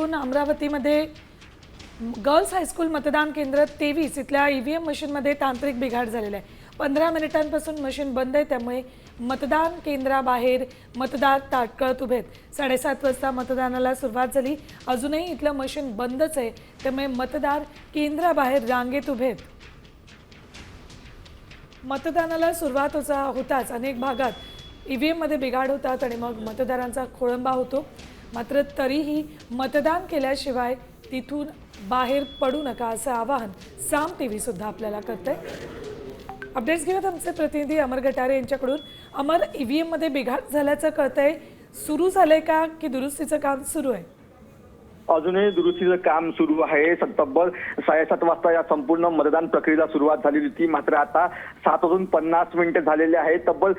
अमरावतीमध्ये girls high school मतदान केंद्र तेवीस इथल्या ई व्ही एम मशीनमध्ये तांत्रिक बिघाड झालेला आहे. पंधरा मिनिटांपासून मशीन बंद आहे त्यामुळे मतदान केंद्राबाहेर मतदार ताटकळत उभे आहेत. साडेसात वाजता मतदानाला सुरुवात झाली. अजूनही इथलं मशीन बंदच आहे त्यामुळे मतदार केंद्राबाहेर रांगेत उभे आहेत. मतदानाला सुरुवात होता होताच अनेक भागात ईव्ही एममध्ये बिघाड होतात आणि मग मतदारांचा खोळंबा होतो. मात्र तरीही मतदान केल्याशिवाय तिथून बाहेर पडू नका असं आवाहन साम टी व्ही सुद्धा आपल्याला करते अपडेट्स घेऊयात आमचे प्रतिनिधी अमर गटारे यांच्याकडून. अमर ई व्ही एममध्ये बिघाड झाल्याचं कळतंय. सुरू झालंय का की दुरुस्तीचं काम सुरू आहे? अजूनही दुरुस्तीचं काम सुरू आहे. तब्बल साडेसात वाजता या संपूर्ण मतदान प्रक्रियेला सुरुवात झालेली होती. मात्र आता सात वाजून पन्नास मिनिटं झालेले आहेत. तब्बल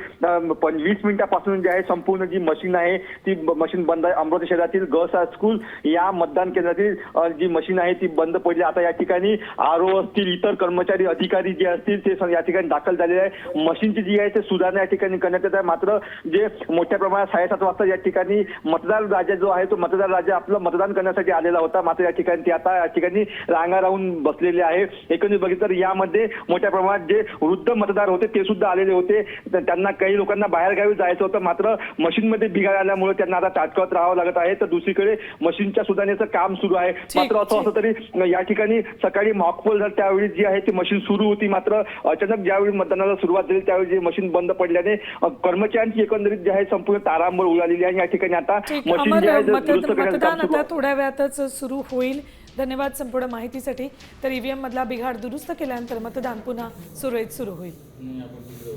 पण वीस मिनिटापासून जे आहे संपूर्ण जी मशीन आहे ती मशीन बंद आहे. अमरावती शहरातील गर्ल्स हायस्कूल या मतदान केंद्रातील जी मशीन आहे ती बंद पडली. आता या ठिकाणी आर ओ असतील इतर कर्मचारी अधिकारी जे असतील ते या ठिकाणी दाखल झालेले आहे मशीनची जी आहे ते सुधारणा या ठिकाणी करण्यात येत आहे. मात्र जे मोठ्या प्रमाणात साडेसात वाजता या ठिकाणी मतदार राजा जो आहे तो मतदार राजा आपलं मतदान करण्यासाठी आलेला होता. मात्र या ठिकाणी ते आता या ठिकाणी रांगा राहून बसलेले आहे. एकंदरीत बघितलं तर यामध्ये मोठ्या प्रमाणात जे वृद्ध मतदार होते ते सुद्धा आलेले होते. त्यांना काही लोकांना बाहेरगावी जायचं होतं. मात्र मशीनमध्ये बिघाड आल्यामुळे त्यांना आता ताटकळत राहावं लागत आहे. तर दुसरीकडे मशीनच्या सुधारणेचं काम सुरू आहे. मात्र असं असं तरी या ठिकाणी सकाळी मॉकपोल झालं त्यावेळी जी आहे ती मशीन सुरू होती मात्र अचानक ज्यावेळी मतदानाला सुरुवात झाली त्यावेळी जी मशीन बंद पडल्याने कर्मचाऱ्यांची एकंदरीत जी आहे संपूर्ण तारांबळ उडालेली आहे. या ठिकाणी आता मशीन जी आहे दुरुस्त करण्याचं काम थोड्या वेळातच सुरू होईल. धन्यवाद संपूर्ण माहितीसाठी. तर ईव्हीएम मधला बिघाड दुरुस्त केल्यानंतर मतदान पुन्हा सुरळीत सुरू होईल.